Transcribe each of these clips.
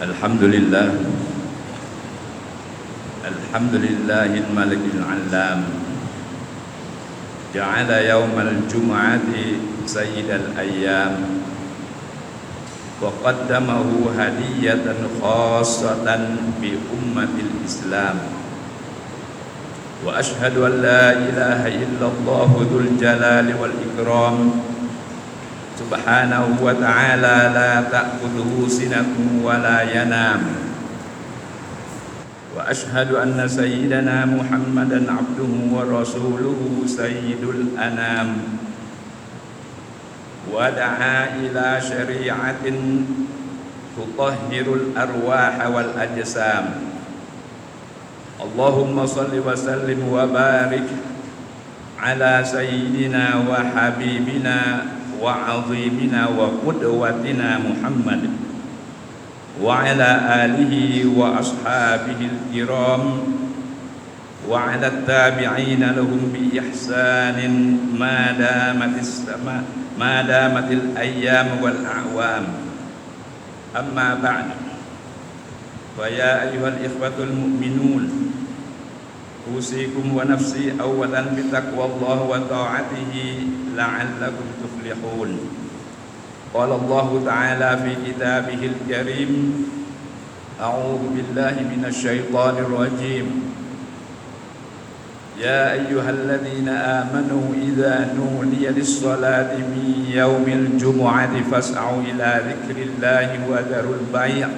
الحمد لله. الحمد لله الملك العلام. جعل يوم الجمعة سيد الأيام. وقدمه هدية خاصة بأمة الإسلام. وأشهد أن لا إله إلا الله ذو الجلال والإكرام. سبحانه وتعالى لا تأخذه سنة ولا ينام. وأشهد أن سيدنا محمدا عبده ورسوله سيد الأنام. ودعا إلى شريعة تطهر الأرواح والأجسام. اللهم صل وسلم وبارك على سيدنا وحبيبنا وعظيمنا وقدوتنا محمد وعلى آله وأصحابه الكرام وعلى التابعين لهم بإحسان ما دامت السماء ما دامت الأيام والأعوام. أما بعد فيا أيها الإخوة المؤمنون أوصيكم ونفسي أولا بتقوى الله وطاعته لعلكم تفلحون. قال الله تعالى في كتابه الكريم أعوذ بالله من الشيطان الرجيم. يا أيها الذين آمنوا إذا نودي للصلاة من يوم الجمعة فاسعوا إلى ذكر الله وذروا البيع.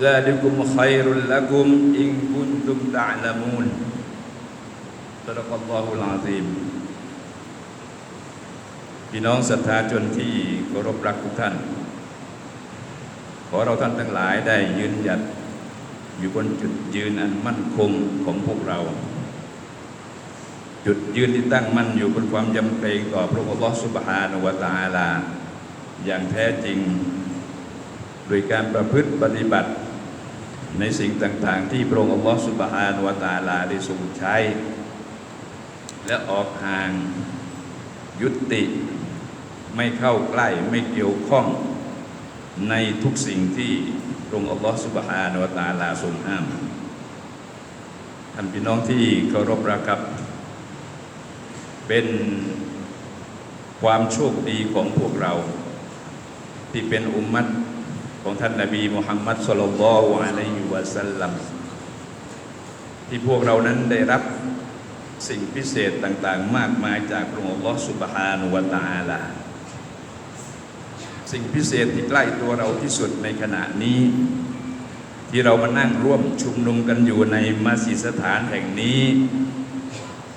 ذلكم خير لكم إن كنتم تعلمون. صدق الله العظيم. พี่น้องศรัทธาชนที่เคารพรักทุกท่าน ขอเราท่านทั้งหลายได้ยืนหยัดอยู่บนจุดยืนอันมั่นคงของพวกเรา จุดยืนที่ตั้งมั่นอยู่บนความยำเกรงต่อพระองค์ลอสุบฮานวตาลา อย่างแท้จริง โดยการประพฤติปฏิบัติในสิ่งต่างๆ ที่พระองค์อัลลอฮฺสุบฮานวตาลาได้ทรงใช้ และออกห่างยุติ ไม่เข้าใกล้ไม่เกี่ยวข้องในทุกสิ่งที่พระองค์อัลลอฮฺสุบฮานุวาตาลาทรงห้ามท่านพี่น้องที่เคารพรักครับ เป็นความโชคดีของพวกเรา ที่เป็นอุมมัตของท่านนาบีมุฮัมมัดสุลลัลลอะลัยฮิวะสัลลัมที่พวกเรานั้นได้รับสิ่งพิเศษต่างๆ มากมายจากพระองค์อัลลอฮฺสุบฮานุวะตาลา สิ่งพิเศษที่ใกล้ตัวเราที่สุดในขณะนี้ ที่เรามานั่งร่วมชุมนุมกันอยู่ในมัสยิดสถานแห่งนี้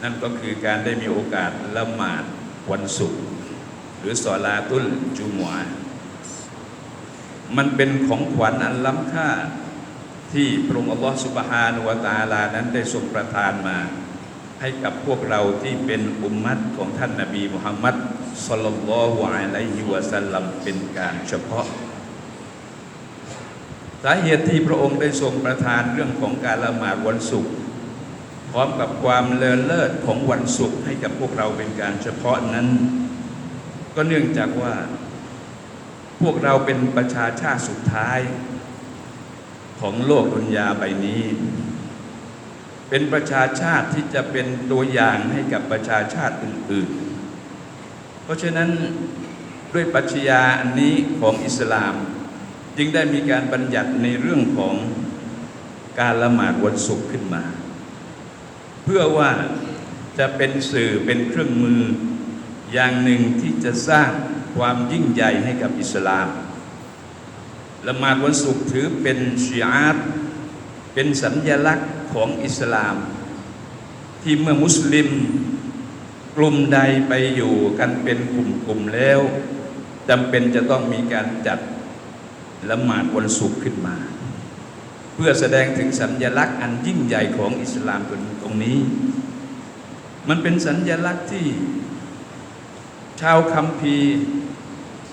นั่นก็คือการได้มีโอกาสละหมาดวันศุกร์หรือสอลาตุลจุมวามันเป็นของขวัญอันล้ำค่าที่พระองค์อัลลอฮฺสุบฮานุวตาลานั้นได้ทรงประทานมา ให้กับพวกเราที่เป็นอุมมัตของท่านนาบีมุฮัมมัด สลลัลลอฮุอะลัยฮิวะสัลลัมเป็นการเฉพาะ สาเหตุที่พระองค์ได้ทรงประทานเรื่องของการละหมาดวันศุกร์พร้อมกับความเลิศเลิศของวันศุกร์ให้กับพวกเราเป็นการเฉพาะนั้น ก็เนื่องจากว่า พวกเราเป็นประชาชาติสุดท้ายของโลกดุนยาใบนี้ เป็นประชาชาติที่จะเป็นตัวอย่างให้กับประชาชาติอื่นๆ เพราะฉะนั้นด้วยปรัชญาอันนี้ของอิสลาม จึงได้มีการบัญญัติในเรื่องของการละหมาดวันศุกร์ขึ้นมา เพื่อว่าจะเป็นสื่อเป็นเครื่องมืออย่างหนึ่งที่จะสร้างความยิ่งใหญ่ให้กับอิสลาม ละหมาดวันศุกร์ถือเป็นชีอาตเป็นสัญญลักษณ์ของอิสลาม ที่เมื่อมุสลิม กลุ่มใดไปอยู่กันเป็นกลุ่มๆแล้วจำเป็นจะต้องมีการจัดละหมาดวันศุกร์ขึ้นมา เพื่อแสดงถึงสัญญลักษณ์อันยิ่งใหญ่ของอิสลามตรงนี้ มันเป็นสัญญลักษณ์ที่ชาวคัมภีร์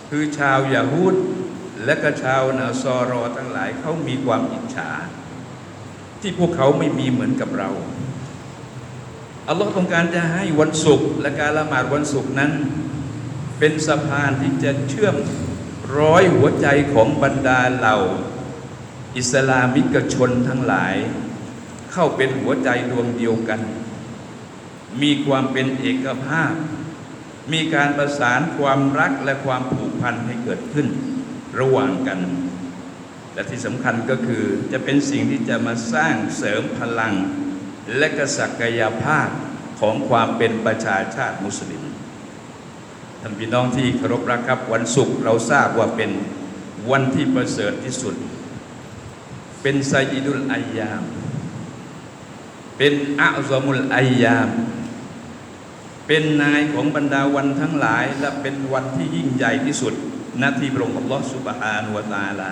คือชาวยาฮูดและก็ชาวนาซอรอทั้งหลายเขามีความอิจฉา ที่พวกเขาไม่มีเหมือนกับเรา อัลลอฮ์ต้องการจะให้วันศุกร์และการละหมาดวันศุกร์นั้น เป็นสะพานที่จะเชื่อมร้อยหัวใจของบรรดาเหล่า อิสลามิกชนทั้งหลาย เข้าเป็นหัวใจดวงเดียวกัน มีความเป็นเอกภาพ มีการประสานความรักและความผูกพันให้เกิดขึ้นระหว่างกัน และที่สำคัญก็คือจะเป็นสิ่งที่จะมาสร้างเสริมพลัง และกศักยภาพของความเป็นประชาชาติมุสลิมท่านพี่น้องที่เคารพรักครับวันศุกร์เราทราบว่าเป็นวันที่ประเสริฐที่สุด เป็นไซยิดุลอายาม เป็นอัลซอมุลอายาม เป็นนายของบรรดาวันทั้งหลาย และเป็นวันที่ยิ่งใหญ่ที่สุดณที่พระองค์อัลลอฮฺสุบฮานุวะตาลา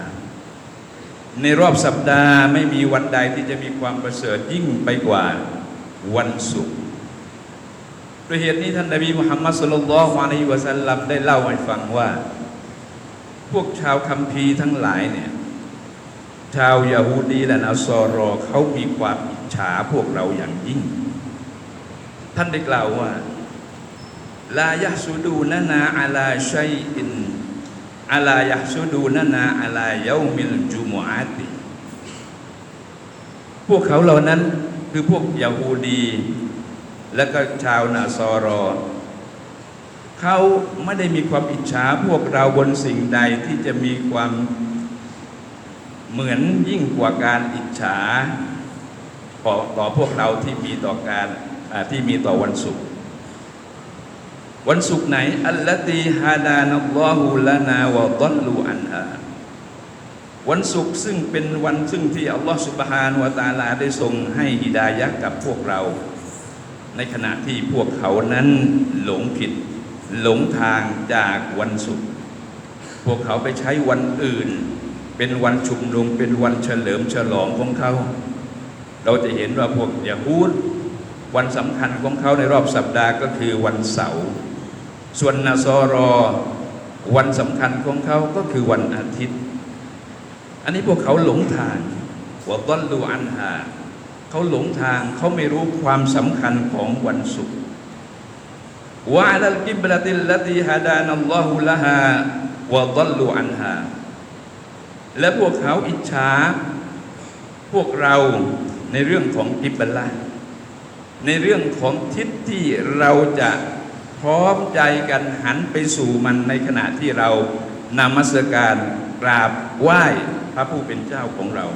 ในรอบสัปดาห์ไม่มีวันใดที่จะมีความประเสริฐยิ่งไปกว่าวันศุกร์ด้วยเหตุนี้ท่านนบีมุฮัมมัดสุลลัลลอฮุอะลัยฮิวะสัลลัมได้เล่าให้ฟังว่า พวกชาวคัมภีร์ทั้งหลายเนี่ยชาวยาฮูดีและนาซอรอเขามีความอิจฉาพวกเราอย่างยิ่ง ท่านได้กล่าวว่าลายะสุดูนานาอาลาชัยอิน อาลายะสุดูนานาอาลาเยามิลจุมอาติพวกเขาเหล่านั้นคือพวกยาฮูดี และก็ชาวนาซอรอ เขาไม่ได้มีความอิจฉาพวกเราบนสิ่งใดที่จะมีความเหมือนยิ่งกว่าการอิจฉาต่อพวกเราที่มีต่อการที่มีต่อวันศุกร์ วันศุกร์ไหนอัลลตีฮาดานัลลอฮุลานาวะดัลลูอันฮาวันศุกร์ซึ่งเป็นวันซึ่งที่อัลลอฮฺสุบฮานวะตาลาได้ทรงให้ฮิดายะห์กับพวกเรา ในขณะที่พวกเขานั้นหลงผิด หลงทางจากวันศุกร์พวกเขาไปใช้วันอื่น เป็นวันชุมนุมเป็นวันเฉลิมฉลองของเขา เราจะเห็นว่าพวกยาฮูดวันสำคัญของเขาในรอบสัปดาห์ก็คือวันเสาร์ ส่วนนาซอรอวันสำคัญของเขาก็คือวันอาทิตย์ อันนี้พวกเขาหลงทางวต้นลูอันหา เขาหลงทางเขาไม่รู้ความสำคัญของวันศุกร์วะลัลกิบลติลลตีฮาดานัลลอฮุละฮาวะดัลลูอันฮาและพวกเขาอิจฉาพวกเราในเรื่องของกิบละในเรื่องของทิศที่เราจะ พร้อมใจกันหันไปสู่มันในขณะที่เรานมัสการกราบไหว้พระผู้เป็นเจ้าของเรา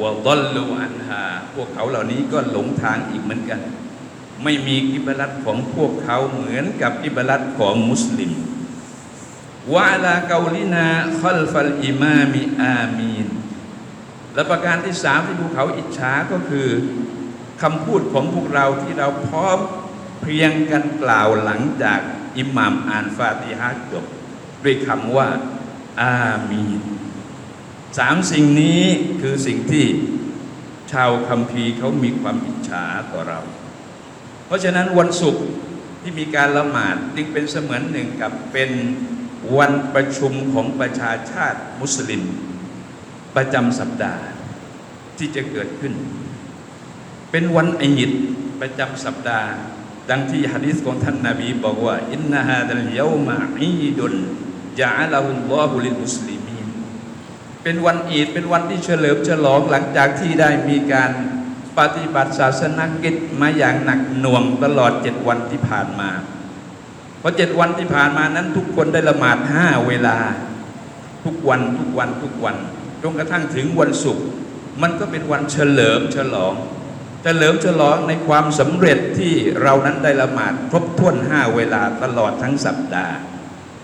วะดัลลูอันฮาพวกเขาเหล่านี้ก็หลงทางอีกเหมือนกัน ไม่มีกิบลัดของพวกเขาเหมือนกับกิบลัดของมุสลิมวะลาเกาลินาคอลฟัลอิมามิอามีนและประการที่สามที่พวกเขาอิจฉาก็คือคำพูดของพวกเราที่เราพร้อม เพียงกันกล่าวหลังจากอิหม่ามอ่านฟาติฮะจบด้วยคำว่าอามีนสามสิ่งนี้คือสิ่งที่ชาวคัมภีร์เขามีความอิจฉาต่อเรา เพราะฉะนั้นวันศุกร์ที่มีการละหมาดจึงเป็นเสมือนหนึ่งกับเป็นวันประชุมของประชาชาติมุสลิม ประจำสัปดาห์ที่จะเกิดขึ้น เป็นวันอีดประจำสัปดาห์ ดังที่ฮะดีษของท่านนาบีบอกว่าอินนาฮาดัลเยามาอีดุนจาอัลลอฮุลิมุสลิมีนเป็นวันอีดเป็นวันที่เฉลิมฉลองหลังจากที่ได้มีการปฏิบัติศาสนกิจมาอย่างหนักหน่วงตลอดเจ็ดวันที่ผ่านมา เพราะเจ็ดวันที่ผ่านมานั้นทุกคนได้ละหมาดห้าเวลา ทุกวันทุกวันทุกวันจนกระทั่งถึงวันศุกร์มันก็เป็นวันเฉลิมฉลอง ฉลิมฉลองในความสำเร็จที่เรานั้นได้ละหมาดครบถ้วนห้าเวลาตลอดทั้งสัปดาห์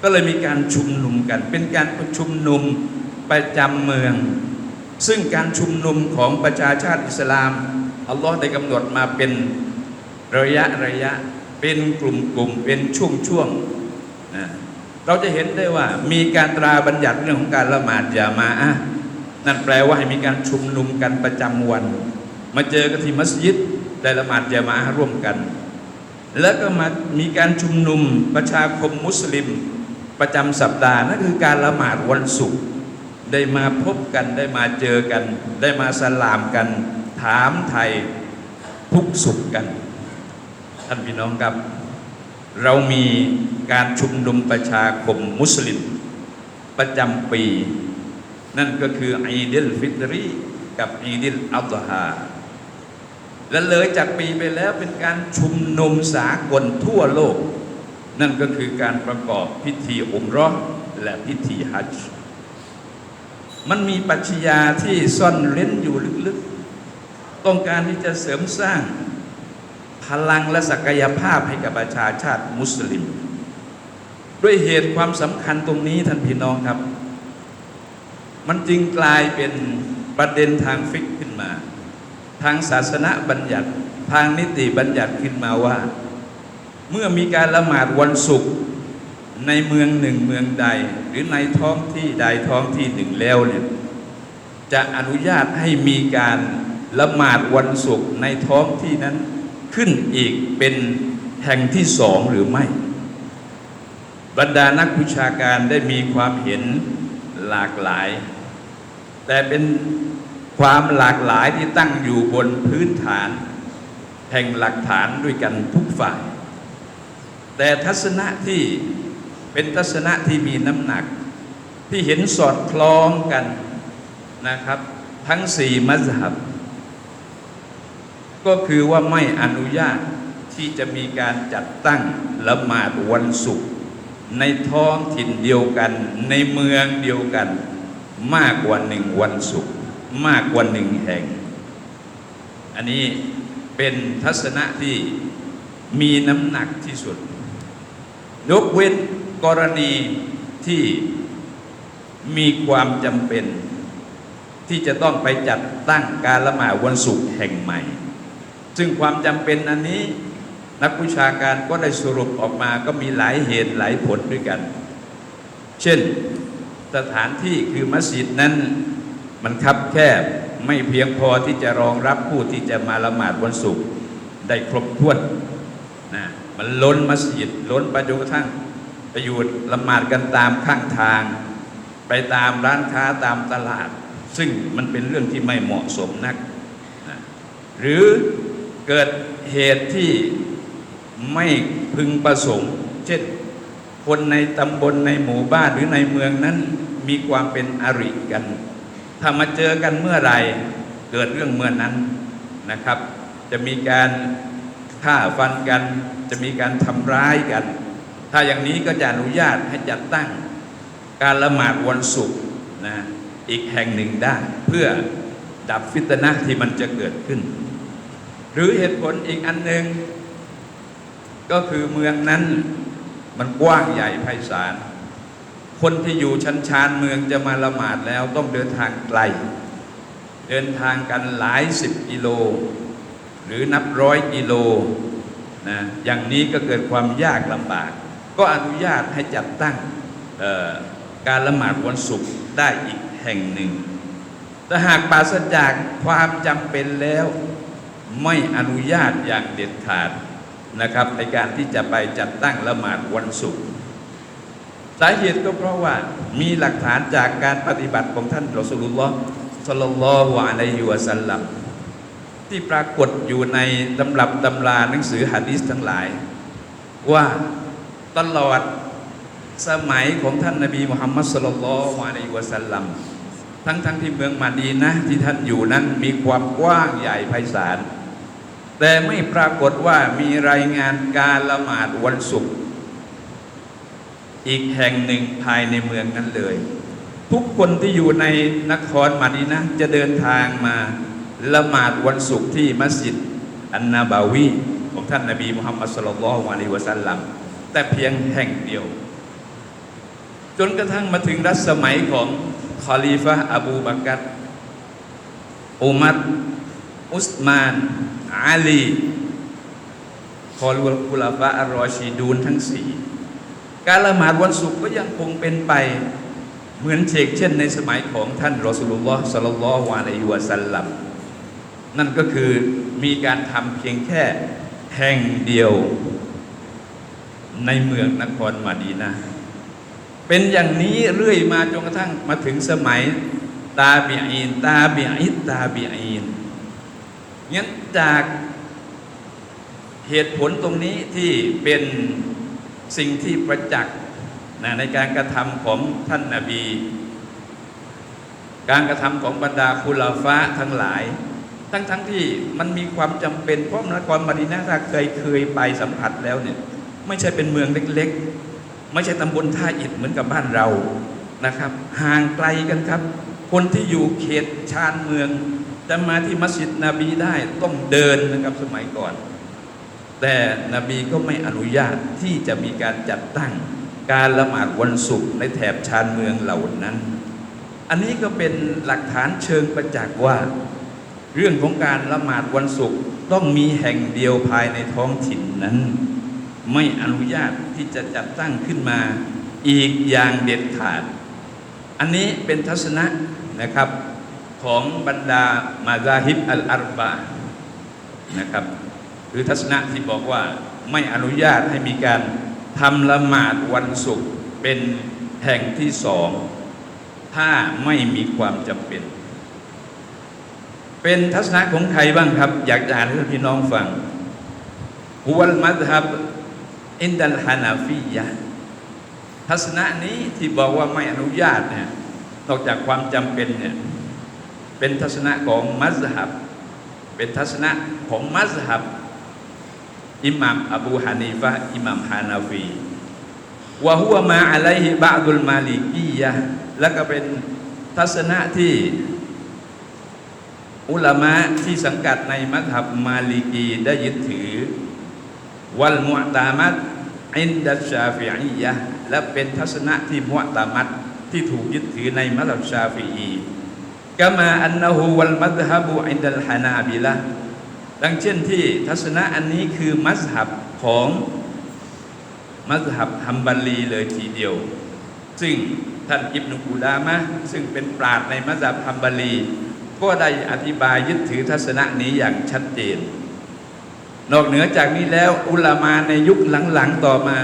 ก็เลยมีการชุมนุมกัน เป็นการประชุมนุมประจำเมือง ซึ่งการชุมนุมของประชาชาติอิสลามอัลลอฮ์ได้กำหนดมาเป็นระยะระยะเป็นกลุ่มกลุ่มเป็นช่วงช่วงๆนะเราจะเห็นได้ว่ามีการตราบัญญัติเรื่องของการละหมาดยามาอะนั่นแปลว่าให้มีการชุมนุมกันประจำวัน มาเจอกันที่มัสยิดได้ละหมาดยามาร่วมกัน แล้วก็มามีการชุมนุมประชาคมมุสลิมประจำสัปดาห์นั่นคือการละหมาดวันศุกร์ได้มาพบกันได้มาเจอกัน ได้มาสลามกัน ถามไทยทุกสุขกัน ท่านพี่น้องครับ เรามีการชุมนุมประชาคมมุสลิมประจำปี นั่นก็คืออีดิลฟิตรี กับอีดิลอัลฮา และเลยจากปีไปแล้วเป็นการชุมนุมสากลทั่วโลก นั่นก็คือการประกอบพิธีอุมรอและพิธีฮัจจ์มันมีปรัชญาที่ซ่อนเร้นอยู่ลึกๆ ต้องการที่จะเสริมสร้างพลังและศักยภาพให้กับประชาชาติมุสลิม ด้วยเหตุความสำคัญตรงนี้ท่านพี่น้องครับ มันจึงกลายเป็นประเด็นทางฟิกขึ้นมา ทางศาสนาบัญญัติ ทางนิติบัญญัติขึ้นมาว่า เมื่อมีการละหมาดวันศุกร์ในเมืองหนึ่งเมืองใด หรือในท้องที่ใดท้องที่หนึ่งแล้วเนี่ยจะอนุญาตให้มีการละหมาดวันศุกร์ในท้องที่นั้นขึ้นอีกเป็นแห่งที่สองหรือไม่ บรรดานักวิชาการได้มีความเห็นหลากหลาย แต่เป็น ความหลากหลายที่ตั้งอยู่บนพื้นฐาน แห่งหลักฐานด้วยกันทุกฝ่าย แต่ทัศนะที่เป็นทัศนะที่มีน้ำหนัก ที่เห็นสอดคล้องกันนะครับ ทั้งสี่มัสฮับ ก็คือว่าไม่อนุญาตที่จะมีการจัดตั้งละหมาดวันศุกร์ในท้องถิ่นเดียวกัน ในเมืองเดียวกัน มากกว่าหนึ่งวันศุกร์ มากกว่าหนึ่งแห่ง อันนี้เป็นทัศนะที่มีน้ำหนักที่สุด ยกเว้นกรณีที่มีความจำเป็น ที่จะต้องไปจัดตั้งการละหมาดวันศุกร์แห่งใหม่ ซึ่งความจำเป็นอันนี้นักวิชาการก็ได้สรุปออกมาก็มีหลายเหตุหลายผลด้วยกัน เช่นสถานที่คือมัสยิดนั้น มันคับแคบไม่เพียงพอที่จะรองรับผู้ที่จะมาละหมาดวันศุกร์ได้ครบถ้วนนะมันล้นมัสยิดล้นไปจนกระทั่งไปอยู่ละหมาดกันตามข้างทาง ไปตามร้านค้าตามตลาด ซึ่งมันเป็นเรื่องที่ไม่เหมาะสมนักนะหรือเกิดเหตุที่ไม่พึงประสงค์ เช่นคนในตำบลในหมู่บ้านหรือในเมืองนั้นมีความเป็นอริกัน ถ้ามาเจอกันเมื่อไรเกิดเรื่องเมื่อนั้นนะครับ จะมีการฆ่าฟันกัน จะมีการทำร้ายกัน ถ้าอย่างนี้ก็จะอนุญาตให้จัดตั้งการละหมาดวันศุกร์นะอีกแห่งหนึ่งได้ เพื่อดับฟิตนะที่มันจะเกิดขึ้น หรือเหตุผลอีกอันหนึ่งก็คือเมืองนั้นมันกว้างใหญ่ไพศาล คนที่อยู่ชั้นชานเมืองจะมาละหมาดแล้วต้องเดินทางไกล เดินทางกันหลายสิบกิโล หรือนับร้อยกิโลนะอย่างนี้ก็เกิดความยากลำบาก ก็อนุญาตให้จัดตั้งการละหมาดวันศุกร์ได้อีกแห่งหนึ่ง แต่หากปราศจากความจำเป็นแล้วไม่อนุญาตอย่างเด็ดขาดนะครับในการที่จะไปจัดตั้งละหมาดวันศุกร์ สาเหตุก็เพราะว่ามีหลักฐานจากการปฏิบัติของท่านรอสูลุลลอฮ์สลลลอฮุอะลัยฮิวะสัลลัมที่ปรากฏอยู่ในตำรับตำราหนังสือหะดีษทั้งหลาย ว่าตลอดสมัยของท่านนบีมุฮัมมัดสลลัลลอฮุอะลัยฮิวะสัลลัมทั้งทั้งที่เมืองมาดีนะที่ท่านอยู่นั้นมีความกว้างใหญ่ไพศาล แต่ไม่ปรากฏว่ามีรายงานการละหมาดวันศุกร์ อีกแห่งหนึ่งภายในเมืองนั้นเลย ทุกคนที่อยู่ในนครมาดีนะจะเดินทางมาละหมาดวันศุกร์ที่มัสยิดอันนาบาวีของท่านนบีมุฮัมมัดสุลลัลลอฮุอะลัยฮิวะสัลลัมแต่เพียงแห่งเดียว จนกระทั่งมาถึงรัชสมัยของคอลีฟะอบูบักรอุมัรอุสมาน อาลีคอลุลกุลาฟะอัลรอชีดูนทั้งสี่ การละหมาดวันศุกร์ก็ยังคงเป็นไปเหมือนเชกเช่นในสมัยของท่านรอสุลลอฮ์สัลลัลลอฮุอะลัยฮิวะสัลลัมนั่นก็คือมีการทำเพียงแค่แห่งเดียวในเมืองนครมาดีนะเป็นอย่างนี้เรื่อยมาจนกระทั่งมาถึงสมัยตาบีอีนตาบีอิตตาบีอีนงั้นจากเหตุผลตรงนี้ที่เป็น สิ่งที่ประจักษ์นะในการกระทำของท่านนาบี การกระทำของบรรดาคุลาฟ้าทั้งหลาย ทั้งทั้งที่มันมีความจำเป็นเพราะนครมดีนาถ้าเคยเคยไปสัมผัสแล้วเนี่ยไม่ใช่เป็นเมืองเล็กๆ ไม่ใช่ตำบลท่าอิฐเหมือนกับบ้านเรานะครับ ห่างไกลกันครับ คนที่อยู่เขตชานเมืองจะมาที่มัสยิดนบีได้ต้องเดินนะครับสมัยก่อน แต่นบีก็ไม่อนุญาตที่จะมีการจัดตั้งการละหมาดวันศุกร์ในแถบชานเมืองเหล่านั้น อันนี้ก็เป็นหลักฐานเชิงประจักษ์ว่า เรื่องของการละหมาดวันศุกร์ต้องมีแห่งเดียวภายในท้องถิ่นนั้น ไม่อนุญาตที่จะจัดตั้งขึ้นมาอีกอย่างเด็ดขาด อันนี้เป็นทัศนะนะครับของบรรดามาซาฮิบอัลอาร์บานะครับ หรือทัศนะที่บอกว่าไม่อนุญาตให้มีการทำละหมาดวันศุกร์เป็นแห่งที่สอง ถ้าไม่มีความจำเป็น เป็นทัศนะของใครบ้างครับ อยากจะอ่านให้พี่น้องฟังฮุวัลมัดฮับอินดัลฮานาฟียะทัศนะนี้ที่บอกว่าไม่อนุญาตเนี่ยนอกจากความจำเป็นเนี่ยเป็นทัศนะของมัสฮับ เป็นทัศนะของมัสฮับ อิหม่ามอบูฮานีฟะอิหม่ามฮานาฟีวะฮุวะมาอะลัยฮิบะดุลมาลิกียะแล้วก็เป็นทัศนะที่อุลามะที่สังกัดในมัธยับมาลิกีได้ยึดถือ วัลมุอ์ตามัดอินดัชชาฟิอียะและเป็นทัศนะที่มุอ์ตามัดที่ถูกยึดถือในมัธยับชาฟิอีกามาอันนะฮูวัลมัธฮับุอินดัลฮานาบิละ ดังเช่นที่ทัศนะอันนี้คือมัสฮับของมัสฮับฮัมบัลลีเลยทีเดียว ซึ่งท่านอิบนุกูดามะซึ่งเป็นปราชญ์ในมัสฮับฮัมบัลลี ก็ได้อธิบายยึดถือทัศนะนี้อย่างชัดเจน นอกเหนือจากนี้แล้วอุลามาในยุคหลังๆต่อมา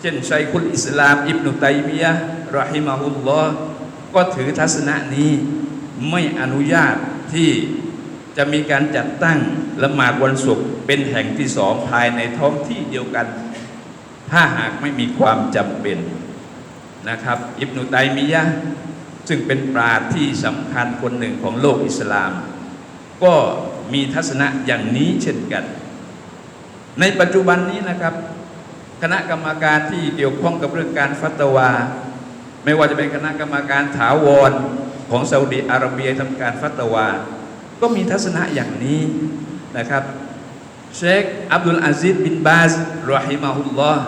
เช่นชัยคุลอิสลาม อิบนุตัยมียะรอฮิมาฮุลลอฮ์ก็ถือทัศนะนี้ไม่อนุญาตที่จะมีการจัดตั้ง ละหมาดวันศุกร์เป็นแห่งที่สองภายในท้องที่เดียวกัน ถ้าหากไม่มีความจำเป็นนะครับ อิบนุตัยมียะซึ่งเป็นปราชญ์ที่สำคัญคนหนึ่งของโลกอิสลาม ก็มีทัศนะอย่างนี้เช่นกัน ในปัจจุบันนี้นะครับ คณะกรรมการที่เกี่ยวข้องกับเรื่องการฟัตวา ไม่ว่าจะเป็นคณะกรรมการถาวรของซาอุดีอาระเบียทำการฟัตวา ก็มีทัศนะอย่างนี้ นะครับเชคอับดุลอาซิดบินบาสรอฮิมาฮุลลอฮ์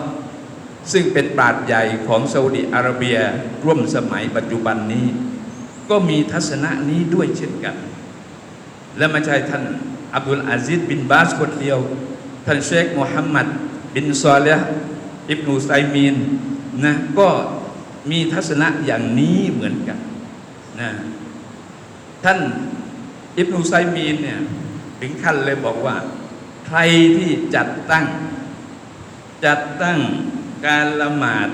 ซึ่งเป็นปราชญ์ใหญ่ของซาอุดีอาระเบียร่วมสมัยปัจจุบันนี้ ก็มีทัศนะนี้ด้วยเช่นกัน และไม่ใช่ท่านอับดุลอาซิดบินบาสคนเดียว ท่านเชคมูฮัมหมัดบินซอเลห์อิบนูไซมีนนะก็มีทัศนะอย่างนี้เหมือนกันนะท่านอิบนูไซมีนเนี่ย ถึงขั้นเลยบอกว่า ใครที่จัดตั้ง จัดตั้งการละหมาด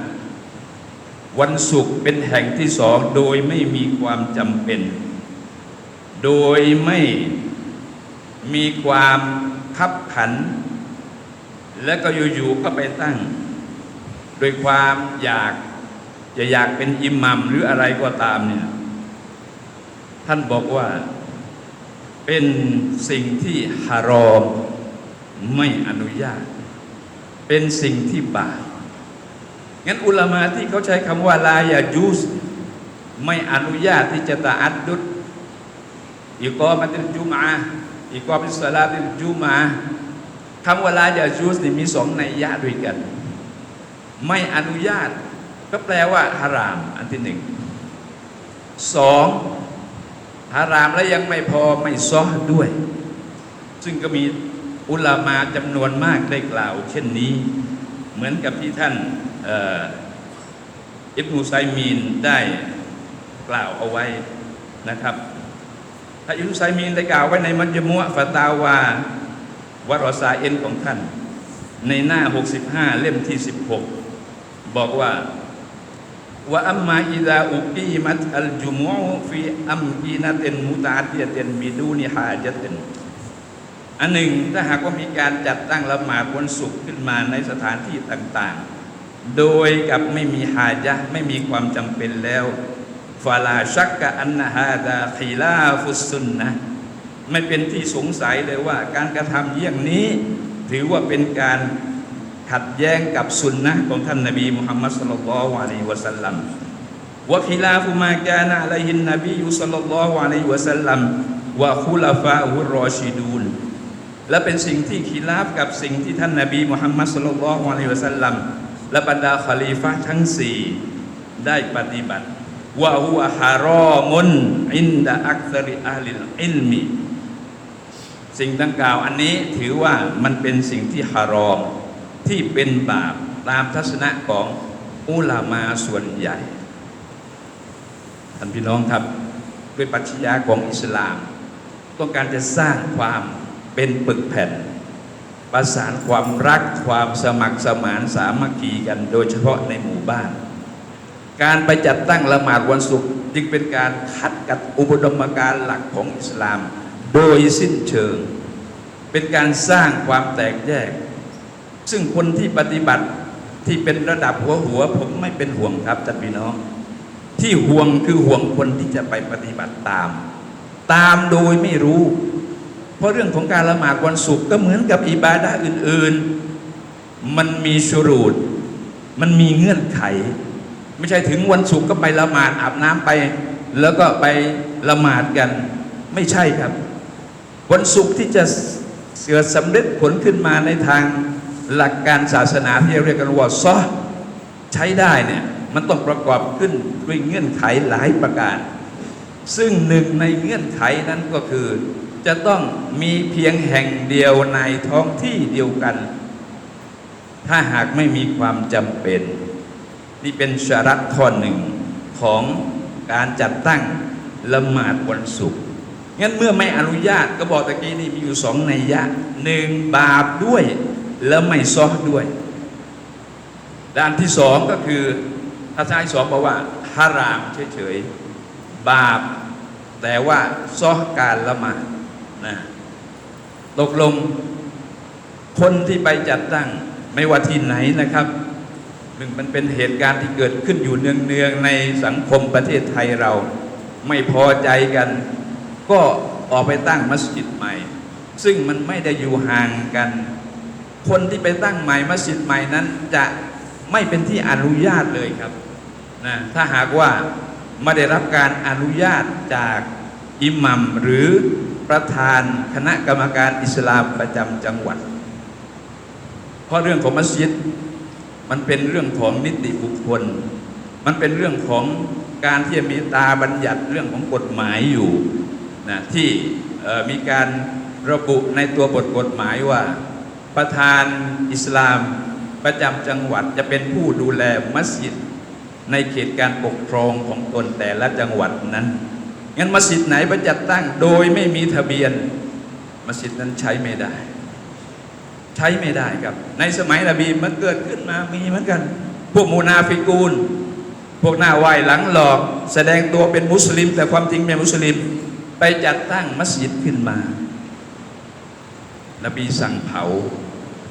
วันศุกร์เป็นแห่งที่สองโดยไม่มีความจำเป็น โดยไม่มีความขับขัน แล้วก็อยู่ๆก็ไปตั้ง โดยความอยากจะอยากเป็นอิหมัมหรืออะไรก็ตามเนี่ย ท่านบอกว่า เป็นสิ่งที่ฮารอมไม่อนุญาต เป็นสิ่งที่บาปงั้นอุลามาที่เขาใช้คำว่าลายาจูสไม่อนุญาตที่จะตะอัดดุดอีกอมาติจุมาอีกอเป็นสลาติจุมาคำว่าลายาจูสนี่มีสองในยะด้วยกัน ไม่อนุญาต ก็แปลว่าฮาราม อันที่หนึ่งสอง ฮารามแล้วยังไม่พอไม่ซอด้วย ซึ่งก็มีอุลามาจำนวนมากได้กล่าว เช่นนี้ เหมือนกับที่ท่านอิบนุไซมีนได้กล่าวเอาไว้นะครับท่านอิบนุไซมีนได้กล่าวไว้ในมัจมุอะฟาตาวาวารสาเอ็นของท่าน ในหน้า 65 เล่มที่ 16 บอกว่า ว่าอัมมาอิดาอุกีมัตอัลจุมูฟีอัมกีนัตินมุตาเตียเตนบิดูนิฮาจัตินอันหนึ่งถ้าหากว่ามีการจัดตั้งละหมาดวันศุกร์ขึ้นมาในสถานที่ต่างๆ โดยกับไม่มีหาจะไม่มีความจำเป็นแล้วฟาลาชักกะอันนาฮาดาคีลาฟุสซุนนะไม่เป็นที่สงสัยเลยว่าการกระทำเยี่ยงนี้ถือว่าเป็นการ ขัดแย้งกับสุนนะของท่านนบีมุฮัมมัดสุลลัลลอฮุอะลัยฮิวะสัลลัมวะคิลาฟุมากานะอะลัยฮินนบียุสัลลัลลอฮุอะลัยฮิวะสัลลัมวะคุลาฟาอุรอชิดูนและเป็นสิ่งที่ขีลาฟกับสิ่งที่ท่านนาบีมุฮัมมัดสุลลัลลอฮุอะลัยฮิวะสัลลัมและบรรดาคอลีฟะทั้งสี่ได้ปฏิบัติวะฮุวะฮารอมุนอินดะอักษริอาลิลอิลมีสิ่งดังกล่าวอันนี้ถือว่ามันเป็นสิ่งที่ฮารอม ที่เป็นบาปตามทัศนะของอุลามาส่วนใหญ่ท่านพี่น้องครับด้วยปรัชญาของอิสลาม ต้องการจะสร้างความเป็นปึกแผ่น ประสานความรักความสมัครสมานสามัคคีกัน โดยเฉพาะในหมู่บ้าน การไปจัดตั้งละหมาดวันศุกร์จึงเป็นการขัดกับอุปดมการณ์หลักของอิสลาม โดยสิ้นเชิง เป็นการสร้างความแตกแยก ซึ่งคนที่ปฏิบัติที่เป็นระดับหัวหัว ผมไม่เป็นห่วงครับท่านพี่น้อง ที่ห่วงคือห่วงคนที่จะไปปฏิบัติตาม ตามโดยไม่รู้ เพราะเรื่องของการละหมาดวันศุกร์ก็เหมือนกับอิบาดะอื่น ๆ มันมีชุรูดมันมีเงื่อนไข ไม่ใช่ถึงวันศุกร์ก็ไปละหมาดอาบน้ำไป แล้วก็ไปละหมาดกัน ไม่ใช่ครับ วันศุกร์ที่จะเสือสำเร็จผลขึ้นมาในทาง หลักการศาสนาที่เรียกกันว่าซอใช้ได้เนี่ยมันต้องประกอบขึ้นด้วยเงื่อนไขหลายประการ ซึ่งหนึ่งในเงื่อนไขนั้นก็คือ จะต้องมีเพียงแห่งเดียวในท้องที่เดียวกัน ถ้าหากไม่มีความจำเป็น นี่เป็นชารัตข้อหนึ่งของการจัดตั้งละหมาดวันศุกร์งั้นเมื่อไม่อนุญาตก็บอกตะกี้นี่มีอยู่สองในยะหนึ่งบาปด้วย แล้วไม่ซอด้วย ด้านที่สองก็คือทัศนะที่สองบอกว่าฮารามเฉยๆ บาป แต่ว่าซอการละหมาดนะตกลงคนที่ไปจัดตั้งไม่ว่าที่ไหนนะครับหนึ่งมันเป็นเหตุการณ์ที่เกิดขึ้นอยู่เนืองๆ ในสังคมประเทศไทยเรา ไม่พอใจกัน ก็ออกไปตั้งมัสยิดใหม่ ซึ่งมันไม่ได้อยู่ห่างกัน คนที่ไปตั้งใหม่มัสยิดใหม่นั้นจะไม่เป็นที่อนุญาตเลยครับนะถ้าหากว่าไม่ได้รับการอนุญาตจากอิหมัมหรือประธานคณะกรรมการอิสลามประจำจังหวัด เพราะเรื่องของมัสยิดมันเป็นเรื่องของนิติบุคคล มันเป็นเรื่องของการที่มีตาบัญญัติเรื่องของกฎหมายอยู่นะที่มีการระบุในตัวบทกฎหมายว่า ประธานอิสลามประจำจังหวัดจะเป็นผู้ดูแลมัสยิดในเขตการปกครองของตนแต่ละจังหวัดนั้น งั้นมัสยิดไหนไปจัดตั้งโดยไม่มีทะเบียน มัสยิดนั้นใช้ไม่ได้ ใช้ไม่ได้ครับ ในสมัยนบีมันเกิดขึ้นมามีเหมือนกัน พวกมูนาฟิกูล พวกหน้าไหวหลังหลอก แสดงตัวเป็นมุสลิม แต่ความจริงไม่มุสลิม ไปจัดตั้งมัสยิดขึ้นมา นบีสั่งเผา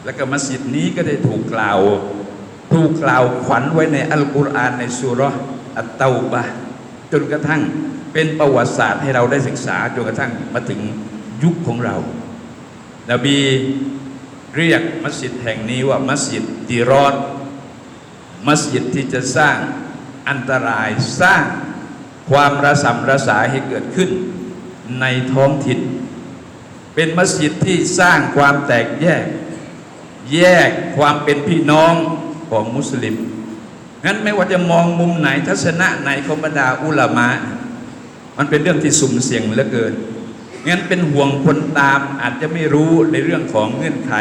แล้วก็มัสยิดนี้ก็ได้ถูกกล่าวถูกกล่าวขวัญไว้ในอัลกุรอานในสุรอัตเตาบะจนกระทั่งเป็นประวัติศาสตร์ให้เราได้ศึกษาจนกระทั่งมาถึงยุคของเรา นบีเรียกมัสยิดแห่งนี้ว่ามัสยิดดีรอดมัสยิดที่จะสร้างอันตรายสร้างความระสำระสายให้เกิดขึ้นในท้องถิ่น เป็นมัสยิดที่สร้างความแตกแยก แยกความเป็นพี่น้องของมุสลิมงั้นไม่ว่าจะมองมุมไหนทัศนะไหนของบรรดาอุลามะ มันเป็นเรื่องที่สุ่มเสี่ยงเหลือเกินงั้นเป็นห่วงคนตามอาจจะไม่รู้ในเรื่องของเงื่อนไข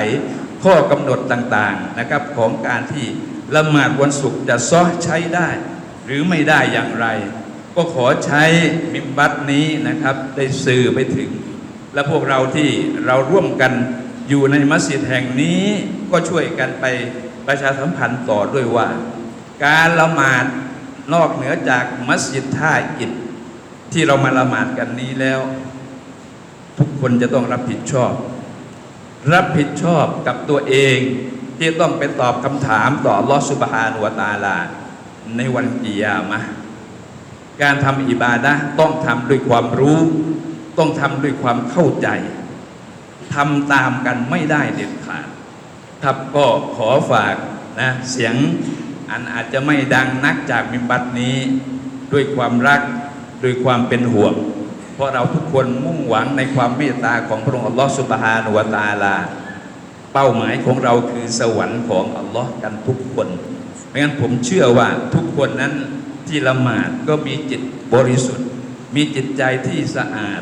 ข้อกำหนดต่างๆนะครับของการที่ละหมาดวันศุกร์จะซ้อใช้ได้ หรือไม่ได้อย่างไร ก็ขอใช้มิมบัตนี้นะครับ ได้สื่อไปถึง และพวกเราที่เราร่วมกันอยู่ในมัสยิดแห่งนี้ก็ช่วยกันไปประชาสัมพันธ์ต่อด้วยว่า การละหมาดนอกเหนือจากมัสยิดท่าอิฐที่เรามาละหมาดกันนี้แล้ว ทุกคนจะต้องรับผิดชอบ รับผิดชอบกับตัวเองที่ต้องไปตอบคำถามต่อลอสุบฮานุวตาลา ในวันกิยามะการทำอิบาดะต้องทำด้วยความรู้ ต้องทำด้วยความเข้าใจทำตามกันไม่ได้เด็ดขาดครับก็ขอฝากนะเสียงอันอาจจะไม่ดังนักจากมิมบัตนี้ ด้วยความรักด้วยความเป็นห่วง เพราะเราทุกคนมุ่งหวังในความเมตตาของพระองค์อัลลอฮฺสุบฮานุวตาลา เป้าหมายของเราคือสวรรค์ของอัลลอฮ์กันทุกคนไม่งั้นผมเชื่อว่าทุกคนนั้นที่ละหมาดก็มีจิตบริสุทธิ์ มีจิตใจที่สะอาด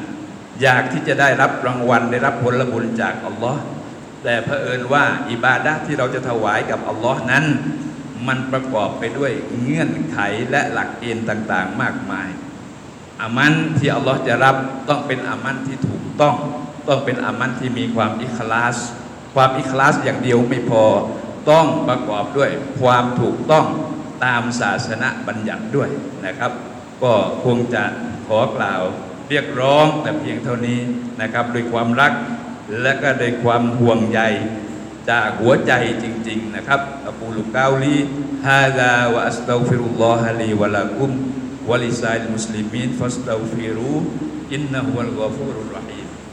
อยากที่จะได้รับรางวัลได้รับผลบุญจากอัลลอฮ์แต่เผอิญว่าอิบาดะที่เราจะถวายกับอัลลอฮ์นั้น มันประกอบไปด้วยเงื่อนไขและหลักเกณฑ์ต่างๆ มากมายอามันที่อัลลอฮ์จะรับต้องเป็นอามันที่ถูกต้อง ต้องเป็นอามันที่มีความอิคลาส ความอิคลาสอย่างเดียวไม่พอต้องประกอบด้วยความถูกต้องตามศาสนาบัญญัติด้วยนะครับ ก็คงจะขอกล่าว เรียกร้องแต่เพียงเท่านี้นะครับด้วยความรักและก็ด้วยความห่วงใยจากหัวใจจริง ๆ นะครับอับูลุกาลีฮาลาวะอัสตัฟิรุลลอฮะลีวะลากุมวะลิซาลมุสลิมีนฟัสตัฟิรูอินนะฮุวัลกอฟูรุรรฮี